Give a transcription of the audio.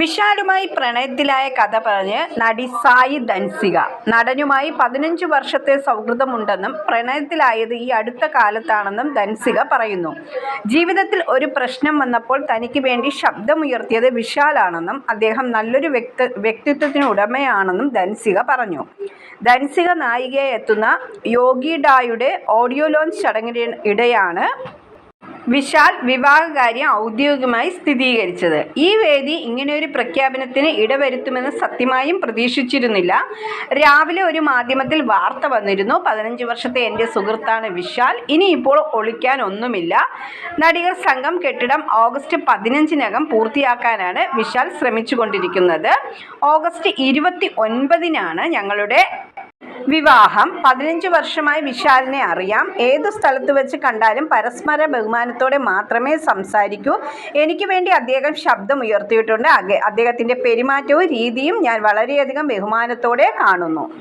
വിശാലുമായി പ്രണയത്തിലായ കഥ പറഞ്ഞ് നടി സായി ധൻസിക. നടനുമായി പതിനഞ്ച് വർഷത്തെ സൗഹൃദമുണ്ടെന്നും പ്രണയത്തിലായത് ഈ അടുത്ത കാലത്താണെന്നും ധൻസിക പറയുന്നു. ജീവിതത്തിൽ ഒരു പ്രശ്നം വന്നപ്പോൾ തനിക്ക് വേണ്ടി ശബ്ദമുയർത്തിയത് വിശാലാണെന്നും അദ്ദേഹം നല്ലൊരു വ്യക്തി വ്യക്തിത്വത്തിന് ഉടമയാണെന്നും ധൻസിക പറഞ്ഞു. ധൻസിക നായികയെ എത്തുന്ന യോഗി ഡായുടെ ഓഡിയോ ലോഞ്ച് ചടങ്ങിന് ഇടെയാണ് വിശാൽ വിവാഹകാര്യം ഔദ്യോഗികമായി സ്ഥിരീകരിച്ചത്. ഈ വേദി ഇങ്ങനെ ഒരു പ്രഖ്യാപനത്തിന് ഇടവരുത്തുമെന്ന് സത്യമായും പ്രതീക്ഷിച്ചിരുന്നില്ല. രാവിലെ ഒരു മാധ്യമത്തിൽ വാർത്ത വന്നിരുന്നു. പതിനഞ്ച് വർഷത്തെ എന്റെ സുഹൃത്താണ് വിശാൽ. ഇനിയിപ്പോൾ ഒളിക്കാൻ ഒന്നുമില്ല നടികർ സംഘം കെട്ടിടം ഓഗസ്റ്റ് പതിനഞ്ചിനകം പൂർത്തിയാക്കാനാണ് വിശാൽ ശ്രമിച്ചുകൊണ്ടിരിക്കുന്നത്. ഓഗസ്റ്റ് ഇരുപത്തി ഒൻപതിനാണ് ഞങ്ങളുടെ വിവാഹം. പതിനഞ്ച് വർഷമായി വിശാലിനെ അറിയാം. ഏത് സ്ഥലത്ത് വെച്ച് കണ്ടാലും പരസ്പര ബഹുമാനത്തോടെ മാത്രമേ സംസാരിക്കൂ. എനിക്ക് വേണ്ടി അദ്ദേഹം ശബ്ദം ഉയർത്തിയിട്ടുണ്ട്. അദ്ദേഹത്തിന്റെ പെരുമാറ്റവും രീതിയും ഞാൻ വളരെയധികം ബഹുമാനത്തോടെ കാണുന്നു.